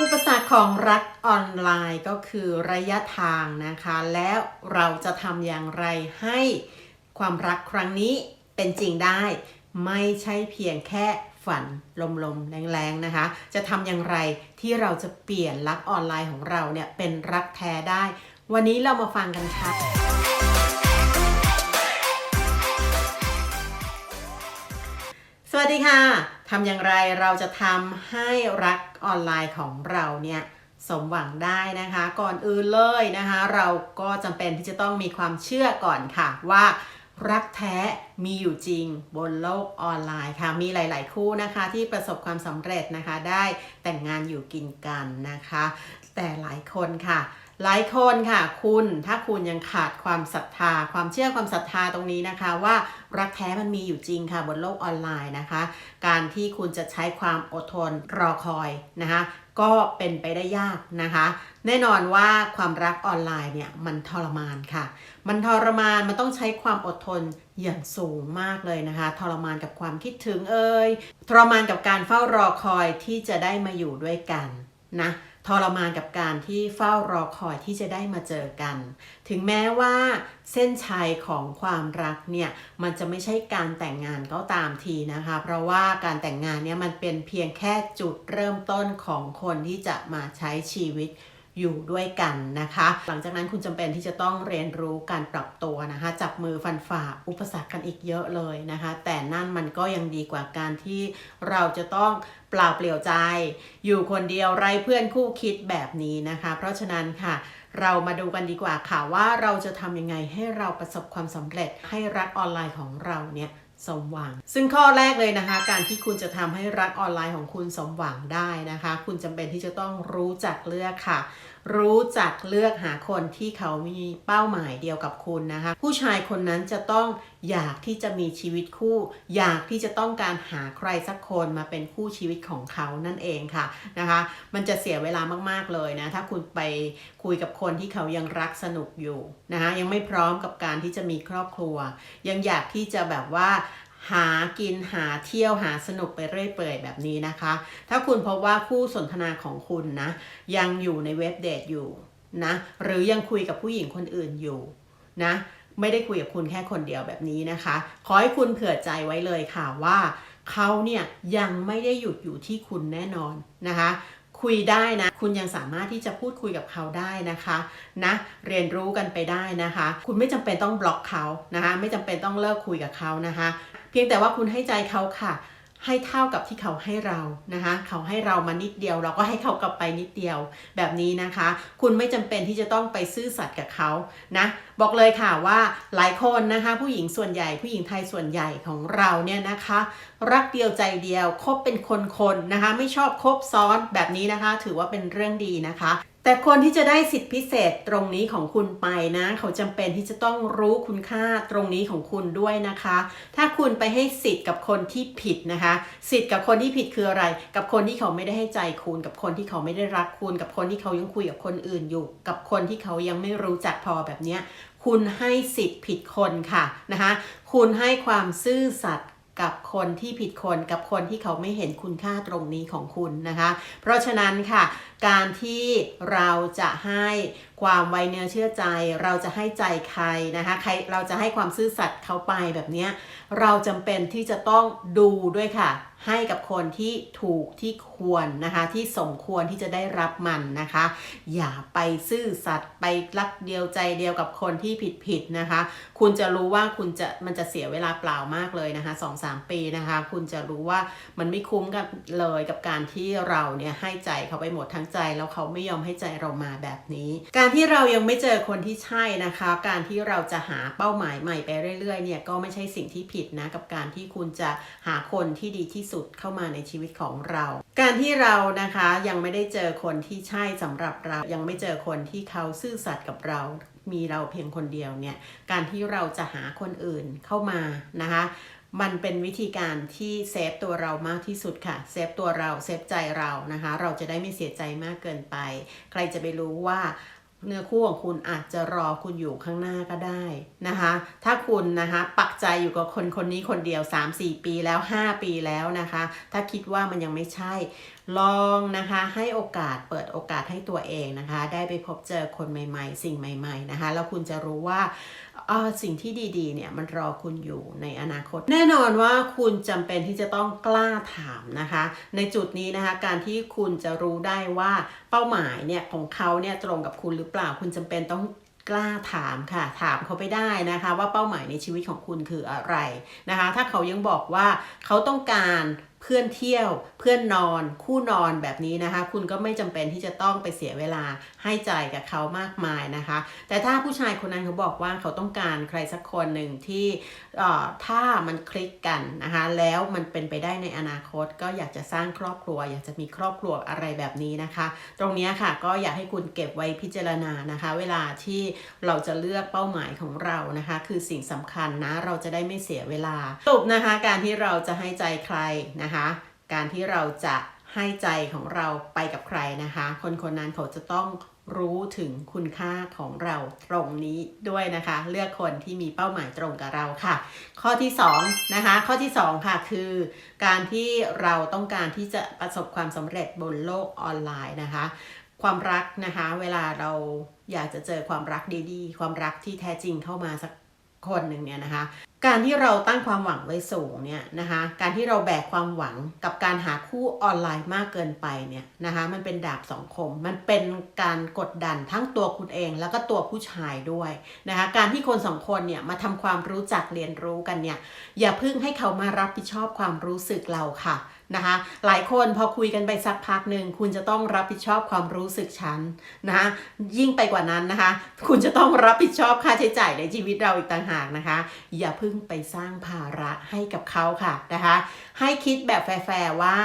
อุปสรรคของรักออนไลน์ก็คือระยะทางนะคะ แล้วเราจะทำอย่างไรให้ความรักครั้งนี้เป็นจริงได้ ไม่ใช่เพียงแค่ฝันลมๆแรงๆนะคะ จะทำอย่างไรที่เราจะเปลี่ยนรักออนไลน์ของเราเนี่ยเป็นรักแท้ได้ วันนี้เรามาฟังกันค่ะสวัสดีค่ะ ทำอย่างไรเราจะทำให้รักออนไลน์ของเราเนี่ยสมหวังได้นะคะ ก่อนอื่นเลยนะคะ เราก็จำเป็นที่จะต้องมีความเชื่อก่อนค่ะว่ารักแท้มีอยู่จริงบนโลกออนไลน์ค่ะ มีหลาย ๆ คู่นะคะที่ประสบความสำเร็จนะคะ ได้แต่งงานอยู่กินกันนะคะ แต่หลายคนค่ะหลายคนค่ะคุณถ้าคุณยังขาดความศรัทธา ความเชื่อความศรัทธาตรงนี้นะคะ ว่ารักแท้มันมีอยู่จริงค่ะบนโลกออนไลน์นะคะ การที่คุณจะใช้ความอดทนรอคอยนะคะ ก็เป็นไปได้ยากนะคะ แน่นอนว่าความรักออนไลน์เนี่ยมันทรมานค่ะ มันทรมานมันต้องใช้ความอดทน อย่างสูงมากเลยนะคะ ทรมานกับความคิดถึงเอ่ยทรมานกับการเฝ้ารอคอยที่จะได้มาอยู่ด้วยกันนะทรมานกับการที่เฝ้ารอคอยที่จะได้มาเจอกัน ถึงแม้ว่าเส้นชัยของความรักเนี่ย มันจะไม่ใช่การแต่งงานก็ตามทีนะคะ เพราะว่าการแต่งงานเนี่ยมันเป็นเพียงแค่จุดเริ่มต้นของคนที่จะมาใช้ชีวิต อยู่ด้วยกันนะคะ หลังจากนั้นคุณจำเป็นที่จะต้องเรียนรู้การปรับตัวนะคะ จับมือฟันฝ่าอุปสรรคกันอีกเยอะเลยนะคะ แต่นั่นมันก็ยังดีกว่าการที่เราจะต้องเปล่าเปลี่ยวใจ อยู่คนเดียวไร้เพื่อนคู่คิดแบบนี้นะคะ เพราะฉะนั้นค่ะเรามาดูกันดีกว่าค่ะว่าเราจะทำยังไงให้เราประสบความสำเร็จให้รักออนไลน์ของเราเนี่ย สมหวัง ซึ่งข้อแรกเลยนะคะ การที่คุณจะทำให้รักออนไลน์ของคุณสมหวังได้นะคะ คุณจำเป็นที่จะต้องรู้จักเลือกค่ะ รู้จักเลือกหาคนที่เขามีเป้าหมายเดียวกับคุณนะคะ ผู้ชายคนนั้นจะต้องอยากที่จะมีชีวิตคู่ อยากที่จะต้องการหาใครสักคนมาเป็นคู่ชีวิตของเขานั่นเองค่ะนะคะ มันจะเสียเวลามากๆเลยนะ ถ้าคุณไปคุยกับคนที่เขายังรักสนุกอยู่นะคะยังไม่พร้อมกับการที่จะมีครอบครัว ยังอยากที่จะแบบว่า หากินหาเที่ยวหาสนุกไปเรื่อยเปื่อยแบบนี้นะคะ ถ้าคุณพบว่าคู่สนทนาของคุณนะ ยังอยู่ในเว็บเดทอยู่นะ หรือยังคุยกับผู้หญิงคนอื่นอยู่นะ ไม่ได้คุยกับคุณแค่คนเดียวแบบนี้นะคะ ขอให้คุณเผื่อใจไว้เลยค่ะว่าเขาเนี่ยยังไม่ได้หยุดอยู่ที่คุณแน่นอนนะคะคุยได้นะ คุณยังสามารถที่จะพูดคุยกับเขาได้นะคะนะเรียนรู้กันไปได้นะคะ คุณไม่จำเป็นต้องบล็อกเขานะคะ ไม่จำเป็นต้องเลิกคุยกับเขานะคะ เพียงแต่ว่าคุณให้ใจเขาค่ะ ให้เท่ากับที่เขาให้เรานะคะ เขาให้เรามานิดเดียว เราก็ให้เขากลับไปนิดเดียวแบบนี้นะคะ คุณไม่จำเป็นที่จะต้องไปซื่อสัตย์กับเขานะบอกเลยค่ะว่าหลายคนนะคะผู้หญิงส่วนใหญ่ผู้หญิงไทยส่วนใหญ่ของเราเนี่ยนะคะ รักเดียวใจเดียวคบเป็นคนๆนะคะ ไม่ชอบคบซ้อนแบบนี้นะคะ ถือว่าเป็นเรื่องดีนะคะ แต่คนที่จะได้สิทธิพิเศษตรงนี้ของคุณไปนะ เขาจำเป็นที่จะต้องรู้คุณค่าตรงนี้ของคุณด้วยนะคะ ถ้าคุณไปให้สิทธิ์กับคนที่ผิดนะคะ สิทธิ์กับคนที่ผิดคืออะไร กับคนที่เขาไม่ได้ให้ใจคุณ กับคนที่เขาไม่ได้รักคุณ กับคนที่เขายังคุยกับคนอื่นอยู่ กับคนที่เขายังไม่รู้จักพอแบบเนี้ยคุณให้สิทธิ์ผิดคนค่ะนะคะ คุณให้ความซื่อสัตย์ กับคนที่ผิดคนกับคนที่เขาไม่เห็นคุณค่าตรงนี้ของคุณนะคะ เพราะฉะนั้นค่ะ การที่เราจะให้ความไวเนื้อเชื่อใจ เราจะให้ใจใครนะคะใครเราจะให้ความซื่อสัตย์เขาไปแบบนี้เราจำเป็นที่จะต้องดูด้วยค่ะ ให้กับคนที่ถูกที่ควรนะคะที่สมควรที่จะได้รับมันนะคะ อย่าไปซื่อสัตย์ไปรักเดียวใจเดียวกับคนที่ผิดผิดๆนะคะ คุณจะรู้ว่าคุณจะมันจะเสียเวลาเปล่ามากเลยนะคะสองสามปีนะคะ คุณจะรู้ว่ามันไม่คุ้มกันเลยกับการที่เราเนี่ยให้ใจเขาไปหมดทั้งใจ แล้วเขาไม่ยอมให้ใจเรามาแบบนี้ การที่เรายังไม่เจอคนที่ใช่นะคะ การที่เราจะหาเป้าหมายใหม่ไปเรื่อยๆเนี่ยก็ไม่ใช่สิ่งที่ผิดนะกับการที่คุณจะหาคนที่ดีที่สุดเข้ามาในชีวิตของเรา การที่เรานะคะยังไม่ได้เจอคนที่ใช่สำหรับเรา ยังไม่เจอคนที่เขาซื่อสัตย์กับเรามีเราเพียงคนเดียวเนี่ย การที่เราจะหาคนอื่นเข้ามานะคะ มันเป็นวิธีการที่เซฟตัวเรามากที่สุดค่ะ เซฟตัวเรา เซฟใจเรานะคะ เราจะได้ไม่เสียใจมากเกินไป ใครจะไปรู้ว่า เนื้อคู่ของคุณอาจจะรอคุณอยู่ข้างหน้าก็ได้นะคะ ถ้าคุณนะคะปักใจอยู่กับคนคนนี้คนเดียว 3-4 ปีแล้ว 5 ปีแล้วนะคะ ถ้าคิดว่ามันยังไม่ใช่ ลองนะคะให้โอกาสเปิดโอกาสให้ตัวเองนะคะ ได้ไปพบเจอคนใหม่ๆ สิ่งใหม่ ๆนะคะ แล้วคุณจะรู้ว่าสิ่งที่ดีๆเนี่ยมันรอคุณอยู่ในอนาคต แน่นอนว่าคุณจำเป็นที่จะต้องกล้าถามนะคะ ในจุดนี้นะคะการที่คุณจะรู้ได้ว่า เป้าหมายเนี่ยของเขาเนี่ยตรงกับคุณหรือเปล่าคุณจำเป็นต้องกล้าถามค่ะ ถามเขาไปได้นะคะ ว่าเป้าหมายในชีวิตของคุณคืออะไรนะคะ ถ้าเขายังบอกว่าเขาต้องการ เพื่อนเที่ยว เพื่อนนอน คู่นอนแบบนี้นะคะ คุณก็ไม่จำเป็นที่จะต้องไปเสียเวลาให้ใจกับเขามากมายนะคะ แต่ถ้าผู้ชายคนนั้นเขาบอกว่าเขาต้องการใครสักคนหนึ่งที่ถ้ามันคลิกกันนะคะ แล้วมันเป็นไปได้ในอนาคต ก็อยากจะสร้างครอบครัว อยากจะมีครอบครัวอะไรแบบนี้นะคะ ตรงนี้ค่ะก็อยากให้คุณเก็บไว้พิจารณานะคะ เวลาที่เราจะเลือกเป้าหมายของเรานะคะ คือสิ่งสำคัญนะเราจะได้ไม่เสียเวลาสรุปนะคะ การที่เราจะให้ใจใครนะคะการที่เราจะให้ใจของเราไปกับใครนะคะ คนคนนั้นเขาจะต้องรู้ถึงคุณค่าของเราตรงนี้ด้วยนะคะ เลือกคนที่มีเป้าหมายตรงกับเราค่ะ ข้อที่2นะคะข้อที่2ค่ะคือ การที่เราต้องการที่จะประสบความสำเร็จบนโลกออนไลน์นะคะ ความรักนะคะ เวลาเราอยากจะเจอความรักดีๆ ความรักที่แท้จริงเข้ามาสัก คนหนึ่งเนี่ยนะคะ การที่เราตั้งความหวังไว้สูงเนี่ยนะคะ การที่เราแบกความหวังกับการหาคู่ออนไลน์มากเกินไปเนี่ยนะคะ มันเป็นดาบสองคม มันเป็นการกดดันทั้งตัวคุณเองแล้วก็ตัวผู้ชายด้วยนะคะ การที่คนสองคนเนี่ยมาทำความรู้จักเรียนรู้กันเนี่ย อย่าเพิ่งให้เขามารับผิดชอบความรู้สึกเราค่ะ นะคะ หลายคนพอคุยกันไปสักพักหนึ่งคุณจะต้องรับผิดชอบความรู้สึกฉันนะคะยิ่งไปกว่านั้นนะคะ คุณจะต้องรับผิดชอบค่าใช้จ่ายในชีวิตเราอีกต่างหากนะคะ อย่าเพิ่งไปสร้างภาระให้กับเขาค่ะนะคะ ให้คิดแบบแฟร์ๆว่า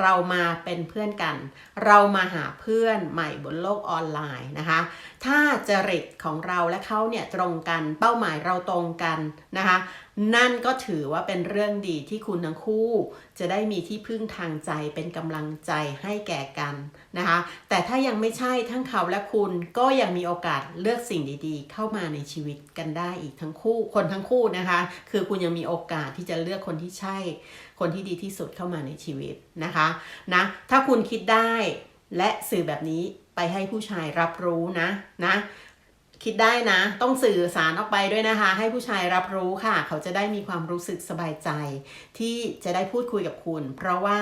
เรามาเป็นเพื่อนกัน เรามาหาเพื่อนใหม่บนโลกออนไลน์นะคะ ถ้าจริตของเราและเขาเนี่ยตรงกัน เป้าหมายเราตรงกันนะคะ นั่นก็ถือว่าเป็นเรื่องดีที่คุณทั้งคู่ จะได้มีที่พึ่งทางใจเป็นกำลังใจให้แก่กันนะคะ แต่ถ้ายังไม่ใช่ทั้งเขาและคุณก็ยังมีโอกาสเลือกสิ่งดีๆ เข้ามาในชีวิตกันได้อีกทั้งคู่ คนทั้งคู่นะคะ คือคุณยังมีโอกาสที่จะเลือกคนที่ใช่ คนที่ดีที่สุดเข้ามาในชีวิตนะคะนะถ้าคุณคิดได้และสื่อแบบนี้ไปให้ผู้ชายรับรู้นะนะคิดได้นะ ต้องสื่อสารออกไปด้วยนะคะ ให้ผู้ชายรับรู้ค่ะ เขาจะได้มีความรู้สึกสบายใจ ที่จะได้พูดคุยกับคุณ เพราะว่า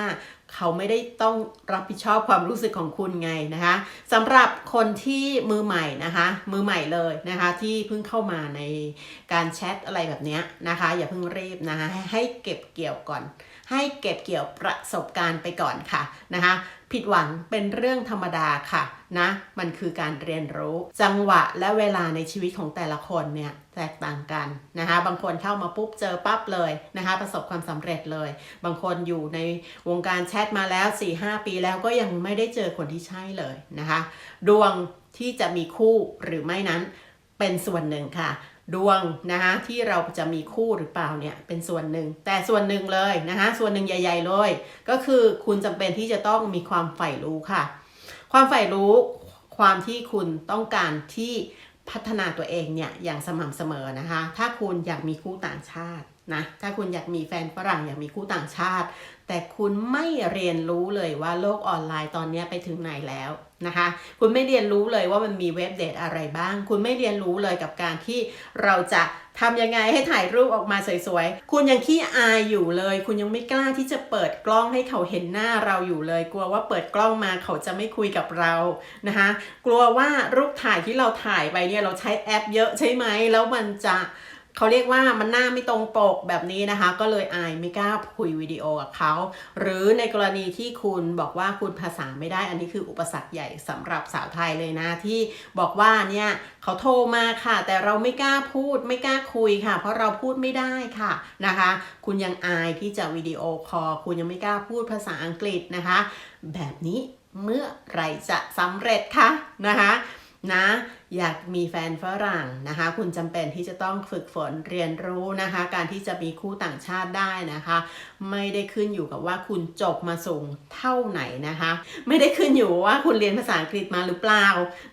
เขาไม่ได้ต้องรับผิดชอบความรู้สึกของคุณไงนะคะสำหรับคนที่มือใหม่นะคะ มือใหม่เลยนะคะ ที่เพิ่งเข้ามาในการแชทอะไรแบบนี้นะคะ อย่าเพิ่งรีบนะคะให้เก็บเกี่ยวก่อน ให้เก็บเกี่ยวประสบการณ์ไปก่อนค่ะนะคะผิดหวังเป็นเรื่องธรรมดาค่ะนะมันคือการเรียนรู้ จังหวะและเวลาในชีวิตของแต่ละคนเนี่ยแตกต่างกันนะคะบางคนเข้ามาปุ๊บเจอปั๊บเลยนะคะประสบความสำเร็จเลย บางคนอยู่ในวงการแชทมาแล้ว 4-5 ปีแล้วก็ยังไม่ได้เจอคนที่ใช่เลยนะคะ ดวงที่จะมีคู่หรือไม่นั้นเป็นส่วนหนึ่งค่ะ ดวงนะคะที่เราจะมีคู่หรือเปล่าเนี่ยเป็นส่วนหนึ่ง แต่ส่วนหนึ่งเลยนะคะส่วนหนึ่งใหญ่ ๆ เลย ก็คือคุณจำเป็นที่จะต้องมีความใฝ่รู้ค่ะ ความใฝ่รู้ความที่คุณต้องการที่พัฒนาตัวเองเนี่ยอย่างสม่ำเสมอนะคะ ถ้าคุณอยากมีคู่ต่างชาตินะถ้าคุณอยากมีแฟนฝรั่งอยากมีคู่ต่างชาติ แต่คุณไม่เรียนรู้เลยว่าโลกออนไลน์ตอนนี้ไปถึงไหนแล้ว นะคะ คุณไม่เรียนรู้เลยว่ามันมีเว็บเดทอะไรบ้าง คุณไม่เรียนรู้เลยกับการที่เราจะทำยังไงให้ถ่ายรูปออกมาสวยๆ คุณยังขี้อายอยู่เลย คุณยังไม่กล้าที่จะเปิดกล้องให้เขาเห็นหน้าเราอยู่เลย กลัวว่าเปิดกล้องมาเขาจะไม่คุยกับเรานะคะ กลัวว่ารูปถ่ายที่เราถ่ายไปเนี่ยเราใช้แอปเยอะใช่ไหมแล้วมันจะ เขาเรียกว่ามันหน้าไม่ตรงปกแบบนี้นะคะ ก็เลยอายไม่กล้าคุยวิดีโอกับเขา หรือในกรณีที่คุณบอกว่าคุณภาษาไม่ได้ อันนี้คืออุปสรรคใหญ่สำหรับสาวไทยเลยนะที่บอกว่าเนี่ยเขาโทรมาค่ะ แต่เราไม่กล้าพูดไม่กล้าคุยค่ะ เพราะเราพูดไม่ได้ค่ะนะคะ คุณยังอายที่จะวิดีโอคอลคุณยังไม่กล้าพูดภาษาอังกฤษนะคะ แบบนี้เมื่อไหรจะสำเร็จคะนะคะ นะ อยากมีแฟนฝรั่งนะคะ คุณจำเป็นที่จะต้องฝึกฝนเรียนรู้นะคะ การที่จะมีคู่ต่างชาติได้นะคะ ไม่ได้ขึ้นอยู่กับว่าคุณจบมาสูงเท่าไหนนะคะ ไม่ได้ขึ้นอยู่ว่าคุณเรียนภาษาอังกฤษมาหรือเปล่า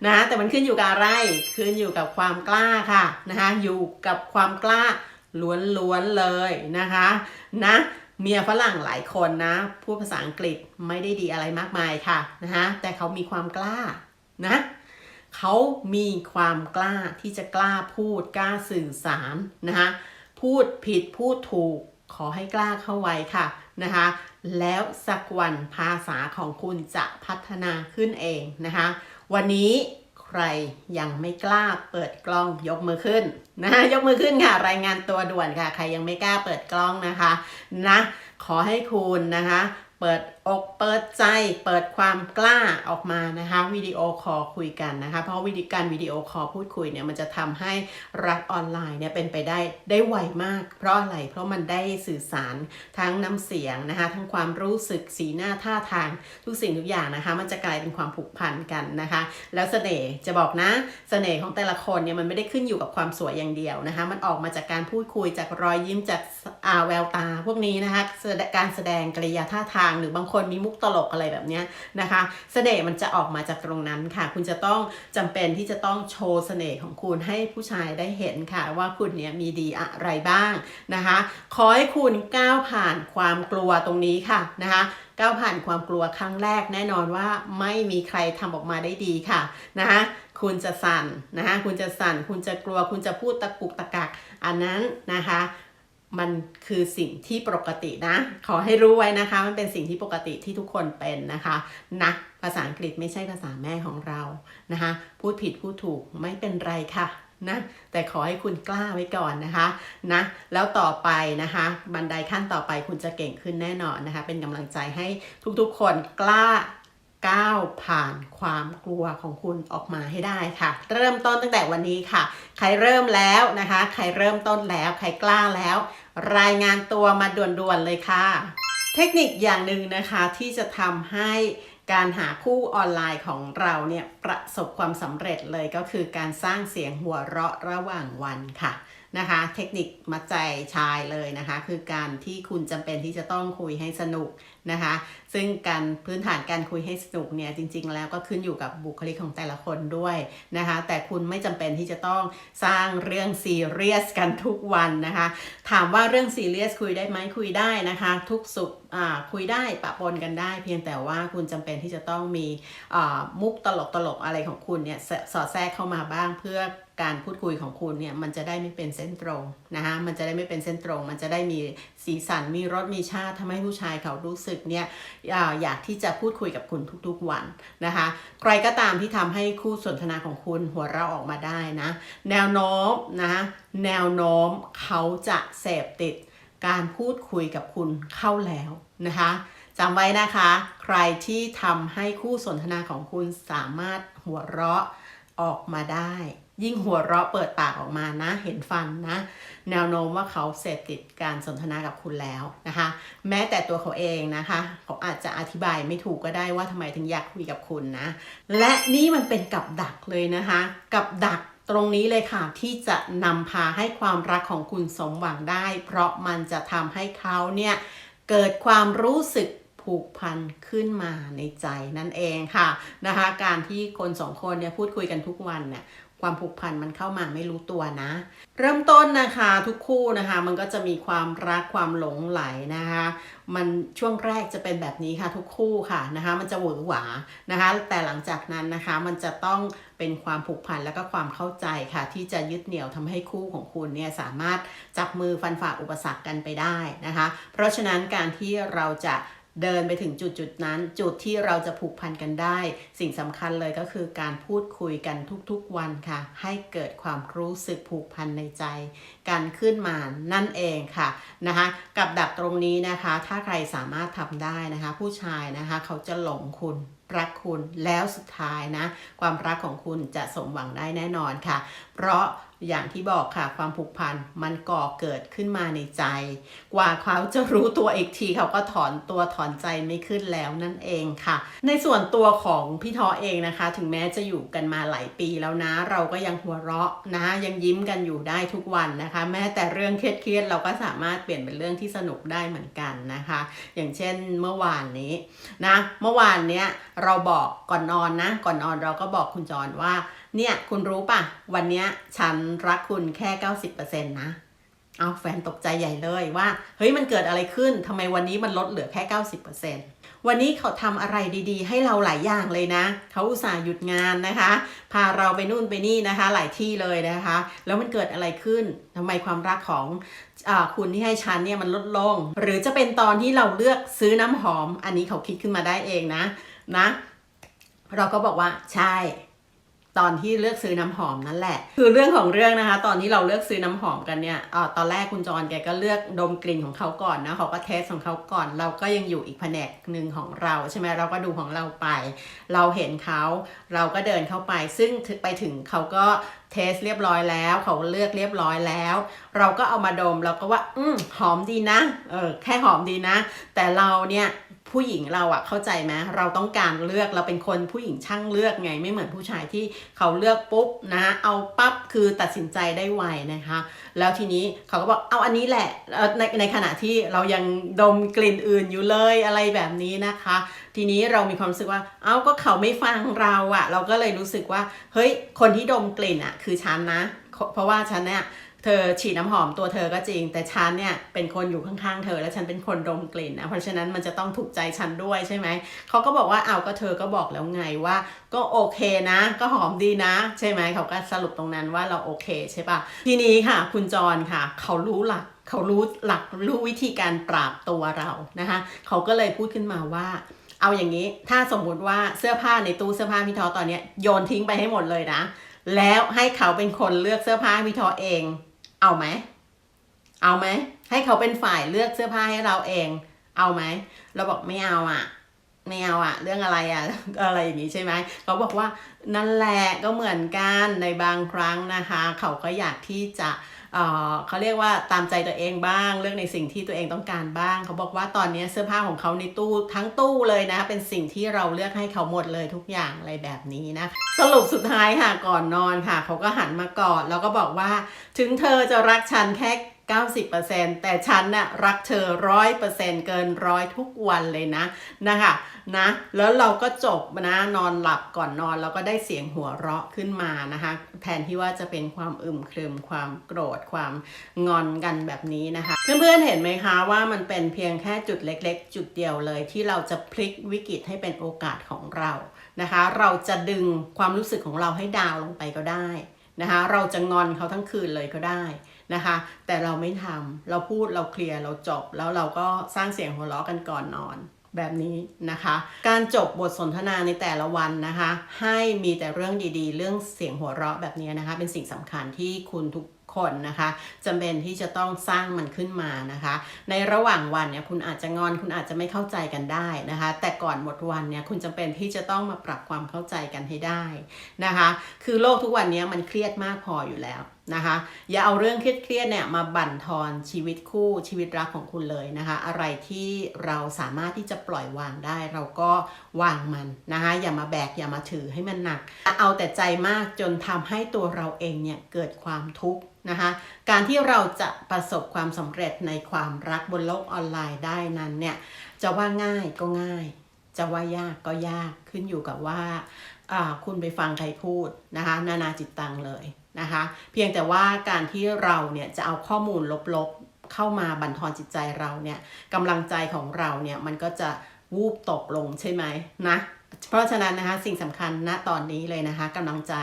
นะ แต่มันขึ้นอยู่กับอะไรขึ้นอยู่กับความกล้าค่ะนะคะ อยู่กับความกล้าล้วนๆเลยนะคะนะเมียฝรั่งหลายคนนะพูดภาษาอังกฤษไม่ได้ดีอะไรมากมายค่ะนะคะแต่เขามีความกล้านะ เขามีความกล้าที่จะกล้าพูดกล้าสื่อสารนะคะพูดผิดพูดถูกขอให้กล้าเข้าไว้ค่ะนะคะแล้วสักวันภาษาของคุณจะพัฒนาขึ้นเองนะคะ วันนี้ใครยังไม่กล้าเปิดกล้องยกมือขึ้นนะยกมือขึ้นค่ะ รายงานตัวด่วนค่ะ ใครยังไม่กล้าเปิดกล้องนะคะนะขอให้คุณนะคะ เปิด อกเปิดใจเปิดความกล้าออกมานะคะวิดีโอคอลคุยกันนะคะ เพราะวิธีการวิดีโอคอลพูดคุยเนี่ยมันจะทำให้รักออนไลน์เนี่ยเป็นไปได้ได้ไวมาก เพราะอะไรเพราะมันได้สื่อสารทั้งน้ำเสียงนะคะ ทั้งความรู้สึกสีหน้าท่าทางทุกสิ่งทุกอย่างนะคะ มันจะกลายเป็นความผูกพันกันนะคะ แล้วเสน่ห์จะบอกนะเสน่ห์ของแต่ละคนเนี่ยมันไม่ได้ขึ้นอยู่กับความสวยอย่างเดียวนะคะ มันออกมาจากการพูดคุยจากรอยยิ้มจากอ่าแววตาพวกนี้นะคะการแสดงกริยาท่าทางหรือบางคนนมีมุกตลกอะไรแบบนี้นะคะเสน่ห์มันจะออกมาจากตรงนั้นค่ะ คุณจะต้องจำเป็นที่จะต้องโชว์เสน่ห์ของคุณให้ผู้ชายได้เห็นค่ะ ว่าคุณเนี่ยมีดีอะไรบ้างนะคะ ขอให้คุณก้าวผ่านความกลัวตรงนี้ค่ะนะคะก้าวผ่านความกลัวครั้งแรกแน่นอนว่าไม่มีใครทำออกมาได้ดีค่ะนะคะคุณจะสั่นนะคะคุณจะสั่น คุณจะกลัว คุณจะพูดตะกุกตะกัก อันนั้นนะคะ มันคือสิ่งที่ปกตินะ ขอให้รู้ไว้นะคะ มันเป็นสิ่งที่ปกติที่ทุกคนเป็นนะคะนะภาษาอังกฤษไม่ใช่ภาษาแม่ของเรานะคะ พูดผิดพูดถูกไม่เป็นไรค่ะนะแต่ขอให้คุณกล้าไว้ก่อนนะคะนะแล้วต่อไปนะคะ บันไดขั้นต่อไปคุณจะเก่งขึ้นแน่นอนนะคะ เป็นกำลังใจให้ทุกๆคนกล้า ก้าวผ่านความกลัวของคุณออกมาให้ได้ค่ะ เริ่มต้นตั้งแต่วันนี้ค่ะ ใครเริ่มแล้วนะคะ ใครเริ่มต้นแล้ว ใครกล้าแล้ว รายงานตัวมาด่วนๆเลยค่ะ เทคนิคอย่างหนึ่งนะคะที่จะทำให้การหาคู่ออนไลน์ของเราเนี่ยประสบความสำเร็จเลยก็คือการสร้างเสียงหัวเราะระหว่างวันค่ะนะคะ เทคนิคมัดใจชายเลยนะคะ คือการที่คุณจำเป็นที่จะต้องคุยให้สนุก นะคะ ซึ่งการพื้นฐานการคุยให้สนุกเนี่ยจริง ๆ แล้วก็ขึ้นอยู่กับบุคลิกของแต่ละคนด้วยนะคะ แต่คุณไม่จำเป็นที่จะต้องสร้างเรื่องซีเรียสกันทุกวันนะคะ ถามว่าเรื่องซีเรียสคุยได้ไหมคุยได้นะคะ ทุกสุขคุยได้ปะปนกันได้ เพียงแต่ว่าคุณจำเป็นที่จะต้องมีมุกตลกตลกอะไรของคุณเนี่ยสอดแทรกเข้ามาบ้างเพื่อการพูดคุยของคุณเนี่ยมันจะได้ไม่เป็นเส้นตรงนะคะมันจะได้ไม่เป็นเส้นตรง มันจะได้มีสีสันมีรสมีชาติทำให้ผู้ชายเขารู้สึกเนี่ยอยากที่จะพูดคุยกับคุณทุกๆวันนะคะ ใครก็ตามที่ทำให้คู่สนทนาของคุณหัวเราออกมาได้นะ แนวโน้มนะแนวโน้มเขาจะเสพติดการพูดคุยกับคุณเข้าแล้วนะคะจำไว้นะคะ ใครที่ทำให้คู่สนทนาของคุณสามารถหัวเราะออกมาได้ ยิ่งหัวเราะเปิดปากออกมานะ เห็นฟันนะ แนวโน้มว่าเขาเสพติดการสนทนากับคุณแล้วนะคะ แม้แต่ตัวเขาเองนะคะ เขาอาจจะอธิบายไม่ถูกก็ได้ว่าทำไมถึงอยากคุยกับคุณนะ และนี่มันเป็นกับดักเลยนะคะ กับดักตรงนี้เลยค่ะที่จะนำพาให้ความรักของคุณสมหวังได้ เพราะมันจะทำให้เขาเนี่ยเกิดความรู้สึกผูกพันขึ้นมาในใจนั่นเองค่ะนะคะ การที่คนสองคนเนี่ยพูดคุยกันทุกวันเนี่ย ความผูกพันมันเข้ามาไม่รู้ตัวนะ เริ่มต้นนะคะทุกคู่นะคะ มันก็จะมีความรักความหลงไหลนะคะ มันช่วงแรกจะเป็นแบบนี้ค่ะทุกคู่ค่ะนะคะ มันจะหวือหวานะคะ แต่หลังจากนั้นนะคะ มันจะต้องเป็นความผูกพันแล้วก็ความเข้าใจค่ะ ที่จะยึดเหนี่ยวทำให้คู่ของคุณเนี่ยสามารถจับมือฟันฝ่าอุปสรรคกันไปได้นะคะ เพราะฉะนั้นการที่เราจะ เดินไปถึงจุดจุดนั้น จุดที่เราจะผูกพันกันได้ สิ่งสำคัญเลยก็คือการพูดคุยกันทุกๆวันค่ะ ให้เกิดความรู้สึกผูกพันในใจกันขึ้นมานั่นเองค่ะนะคะ กับดักตรงนี้นะคะ ถ้าใครสามารถทำได้นะคะ ผู้ชายนะคะเขาจะหลงคุณรักคุณแล้วสุดท้ายนะ ความรักของคุณจะสมหวังได้แน่นอนค่ะ เพราะ อย่างที่บอกค่ะความผูกพันมันก่อเกิดขึ้นมาในใจ กว่าเขาจะรู้ตัวอีกทีเขาก็ถอนตัวถอนใจไม่ขึ้นแล้วนั่นเองค่ะ ในส่วนตัวของพี่ทอเองนะคะ ถึงแม้จะอยู่กันมาหลายปีแล้วนะ เราก็ยังหัวเราะนะ ยังยิ้มกันอยู่ได้ทุกวันนะคะ แม้แต่เรื่องเครียดๆเราก็สามารถเปลี่ยนเป็นเรื่องที่สนุกได้เหมือนกันนะคะ อย่างเช่นเมื่อวานนี้นะเมื่อวานเนี้ยเราบอกก่อนนอนนะ ก่อนนอนเราก็บอกคุณจรว่า เนี่ยคุณรู้ป่ะ วันนี้ฉันรักคุณแค่ 90%นะเอาแฟนตกใจใหญ่เลยว่า เฮ้ยมันเกิดอะไรขึ้นทำไมวันนี้มันลดเหลือแค่ 90%วันนี้เขาทำอะไรดีๆ ให้เราหลายอย่างเลยนะ เขาอุตส่าห์หยุดงานนะคะ พาเราไปนู่นไปนี่นะคะ หลายที่เลยนะคะ แล้วมันเกิดอะไรขึ้นทำไมความรักของอาคุณที่ให้ฉันเนี่ยมันลดลง หรือจะเป็นตอนที่เราเลือกซื้อน้ำหอม อันนี้เขาคิดขึ้นมาได้เองนะนะ เราก็บอกว่าใช่ ตอนที่เลือกซื้อน้ำหอมนั่นแหละ คือเรื่องของเรื่องนะคะ ตอนที่เราเลือกซื้อน้ำหอมกันเนี่ยออตอนแรกคุณจรแกก็เลือกดมกลิ่นของเขาก่อนนะเขาก็เทสของเขาก่อน เราก็ยังอยู่อีกแผนกหนึ่งของเราใช่ไหมเราก็ดูของเราไป เราเห็นเขาเราก็เดินเข้าไป ซึ่งไปถึงเขาก็เทสเรียบร้อยแล้ว เขาเลือกเรียบร้อยแล้ว เราก็เอามาดมเราก็ว่า อืมหอมดีนะเออแค่หอมดีนะ แต่เราเนี่ย ผู้หญิงเราอะเข้าใจไหมเราต้องการเลือกเราเป็นคนผู้หญิงช่างเลือกไง ไม่เหมือนผู้ชายที่เขาเลือกปุ๊บนะเอาปั๊บคือตัดสินใจได้ไวนะคะ แล้วทีนี้เขาก็บอกเอาอันนี้แหละในในขณะที่เรายังดมกลิ่นอื่นอยู่เลยอะไรแบบนี้นะคะ ทีนี้เรามีความรู้สึกว่า เอ้าก็เขาไม่ฟังเราอะเราก็เลยรู้สึกว่าเฮ้ยคนที่ดมกลิ่นอะคือฉันนะ เพราะว่าฉันเนี่ย ธอฉีดน้ำหอมตัวเธอก็จริง แต่ฉันเนี่ยเป็นคนอยู่ข้างๆเธอ และฉันเป็นคนดมกลิ่นนะเพราะฉะนั้นมันจะต้องถูกใจฉันด้วยใช่ไหมเขาก็บอกว่าเอาก็เธอก็บอกแล้วไงว่า ก็โอเคนะ ก็หอมดีนะ ใช่ไหมเขาก็สรุปตรงนั้นว่าเราโอเคใช่ปะทีนี้ค่ะ คุณจรค่ะ เขารู้หลักเขารู้หลักรู้วิธีการปราบตัวเรานะคะเขาก็เลยพูดขึ้นมาว่าเอาอย่างนี้ ถ้าสมมุติว่าเสื้อผ้าในตู้เสื้อผ้าพี่ทอตอนนี้โยนทิ้งไปให้หมดเลยนะ แล้วให้เขาเป็นคนเลือกเสื้อผ้าพี่ทอเอง เอาไหม เอาไหม ให้เขาเป็นฝ่ายเลือกเสื้อผ้าให้เราเอง เอาไหม เราบอกไม่เอาอะไม่เอาอะเรื่องอะไรอะอะไรอย่างนี้ใช่ไหมเขาบอกว่านั่นแหละก็เหมือนกันในบางครั้งนะคะ เขาก็อยากที่จะ เออเขาเรียกว่าตามใจตัวเองบ้าง เลือกในสิ่งที่ตัวเองต้องการบ้าง เขาบอกว่าตอนนี้เสื้อผ้าของเขาในตู้ทั้งตู้เลยนะ เป็นสิ่งที่เราเลือกให้เขาหมดเลยทุกอย่างอะไรแบบนี้นะ สรุปสุดท้ายค่ะก่อนนอนค่ะ เขาก็หันมากอดแล้วก็บอกว่า ถึงเธอจะรักฉันแค่ 90%แต่ฉันน่ะรักเธอร้อยเปอร์เซ็นต์เกินร้อยทุกวันเลยนะนะคะนะ แล้วเราก็จบนะนอนหลับก่อนนอนแล้วก็ได้เสียงหัวเราะขึ้นมานะคะแทนที่ว่าจะเป็นความอึมครึมความโกรธความงอนกันแบบนี้นะคะ เพื่อนๆเห็นไหมคะว่ามันเป็นเพียงแค่จุดเล็ก ๆ จุดเดียวเลยที่เราจะพลิกวิกฤตให้เป็นโอกาสของเรานะคะ เราจะดึงความรู้สึกของเราให้ดาวลงไปก็ได้นะคะ เราจะงอนเขาทั้งคืนเลยก็ได้ นะคะ แต่เราไม่ทำเราพูดเราเคลียร์เราจบ แล้วเราก็สร้างเสียงหัวเราะกันก่อนนอนแบบนี้นะคะ การจบบทสนทนาในแต่ละวันนะคะ ให้มีแต่เรื่องดีๆ เรื่องเสียงหัวเราะแบบนี้นะคะ เป็นสิ่งสำคัญที่คุณทุกคนนะคะจำเป็นที่จะต้องสร้างมันขึ้นมานะคะ ในระหว่างวันเนี่ยคุณอาจจะงอนคุณอาจจะไม่เข้าใจกันได้นะคะ แต่ก่อนหมดวันเนี่ยคุณจำเป็นที่จะต้องมาปรับความเข้าใจกันให้ได้นะคะ คือโลกทุกวันนี้มันเครียดมากพออยู่แล้ว นะคะ อย่าเอาเรื่องเครียดๆเนี่ยมาบั่นทอนชีวิตคู่ชีวิตรักของคุณเลยนะคะ อะไรที่เราสามารถที่จะปล่อยวางได้เราก็วางมันนะคะ อย่ามาแบกอย่ามาถือให้มันหนัก เอาแต่ใจมากจนทำให้ตัวเราเองเนี่ยเกิดความทุกข์นะคะการที่เราจะประสบความสำเร็จในความรักบนโลกออนไลน์ได้นั้นเนี่ยจะว่าง่ายก็ง่าย จะว่ายากก็ยากขึ้นอยู่กับว่าอ่าคุณไปฟังใครพูดนะคะนานาจิตตังเลย นะคะ เพียงแต่ว่าการที่เราเนี่ยจะเอาข้อมูลลบๆเข้ามาบั่นทอนจิตใจเราเนี่ยกำลังใจของเราเนี่ยมันก็จะวูบตกลงใช่ไหมนะเพราะฉะนั้นนะคะสิ่งสำคัญณตอนนี้เลยนะคะกำลังใจ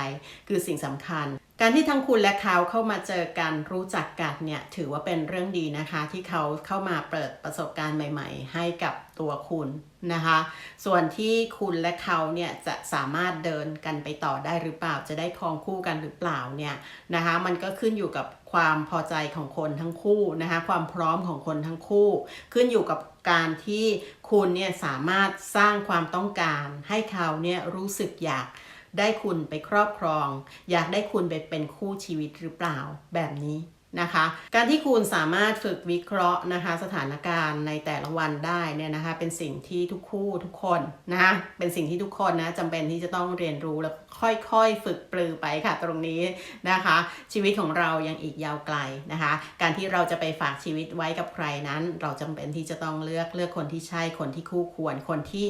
คือสิ่งสำคัญ การที่ทั้งคุณและเขาเข้ามาเจอกันรู้จักกันเนี่ยถือว่าเป็นเรื่องดีนะคะ ที่เขาเข้ามาเปิดประสบการณ์ใหม่ ๆ ให้กับตัวคุณนะคะ ส่วนที่คุณและเขาเนี่ยจะสามารถเดินกันไปต่อได้หรือเปล่าจะได้ครองคู่กันหรือเปล่าเนี่ยนะคะ มันก็ขึ้นอยู่กับความพอใจของคนทั้งคู่นะคะความพร้อมของคนทั้งคู่ ขึ้นอยู่กับการที่คุณเนี่ยสามารถสร้างความต้องการให้เขาเนี่ยรู้สึกอยาก ได้คุณไปครอบครอง อยากได้คุณไปเป็นคู่ชีวิตหรือเปล่าแบบนี้นะคะ การที่คุณสามารถฝึกวิเคราะห์นะคะ สถานการณ์ในแต่ละวันได้เนี่ยนะคะ เป็นสิ่งที่ทุกคู่ทุกคนนะคะเป็นสิ่งที่ทุกคนนะจำเป็นที่จะต้องเรียนรู้แล้ว ค่อยๆ ฝึกปรือไปค่ะตรงนี้นะคะ ชีวิตของเรายังอีกยาวไกลนะคะ การที่เราจะไปฝากชีวิตไว้กับใครนั้น เราจำเป็นที่จะต้องเลือกเลือกคนที่ใช่คนที่คู่ควรคนที่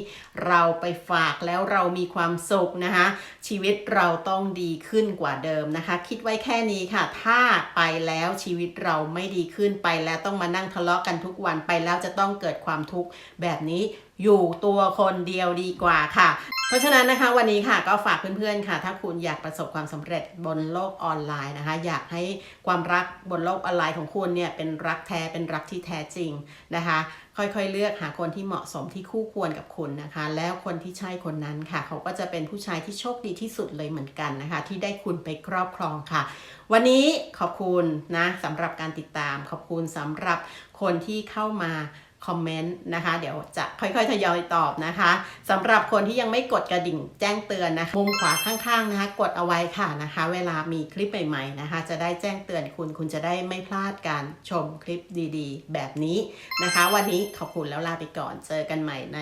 เราไปฝากแล้วเรามีความสุขนะคะ ชีวิตเราต้องดีขึ้นกว่าเดิมนะคะ คิดไว้แค่นี้ค่ะ ถ้าไปแล้วชีวิตเราไม่ดีขึ้นไปแล้วต้องมานั่งทะเลาะกันทุกวันไปแล้วจะต้องเกิดความทุกข์แบบนี้อยู่ตัวคนเดียวดีกว่าค่ะ เพราะฉะนั้นนะคะวันนี้ค่ะก็ฝากเพื่อนๆค่ะ ถ้าคุณอยากประสบความสำเร็จบนโลกออนไลน์นะคะ อยากให้ความรักบนโลกออนไลน์ของคุณเนี่ยเป็นรักแท้เป็นรักที่แท้จริงนะคะ ค่อยๆเลือกหาคนที่เหมาะสมที่คู่ควรกับคุณนะคะ แล้วคนที่ใช่คนนั้นค่ะ เขาก็จะเป็นผู้ชายที่โชคดีที่สุดเลยเหมือนกันนะคะ ที่ได้คุณไปครอบครองค่ะ วันนี้ขอบคุณนะสำหรับการติดตาม ขอบคุณสำหรับคนที่เข้ามา คอมเมนต์นะคะ เดี๋ยวจะค่อยๆทยอยตอบนะคะสำหรับคนที่ยังไม่กดกระดิ่งแจ้งเตือนนะคะมุมขวาข้างๆนะคะกดเอาไว้ค่ะนะคะ เวลามีคลิปใหม่ๆนะคะ จะได้แจ้งเตือนคุณคุณจะได้ไม่พลาดการชมคลิปดีๆ แบบนี้นะคะ วันนี้ขอบคุณแล้วลาไปก่อนเจอกันใหม่ใน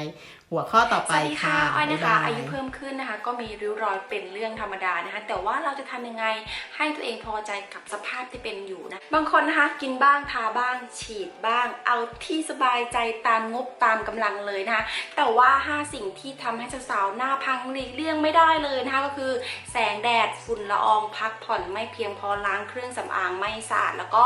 หัวข้อต่อสไปวัสดีค่ะค่ะอ้อยนะคะบ๊ายบายอายุเพิ่มขึ้นนะคะ ก็มีริ้วรอยเป็นเรื่องธรรมดานะคะ แต่ว่าเราจะทำยังไงให้ตัวเองพอใจกับสภาพที่เป็นอยู่นะ บางคนนะคะกินบ้างทาบ้าง ฉีดบ้าง เอาที่สบายใจตามงบตามกำลังเลยนะคะ แต่ว่า 5 สิ่งที่ทำให้สาวๆหน้าพังหลีกเลี่ยงไม่ได้เลยนะคะก็คือ แสงแดดฝุ่นละอองพักผ่อนไม่เพียงพอล้างเครื่องสำอางไม่สะอาดแล้วก็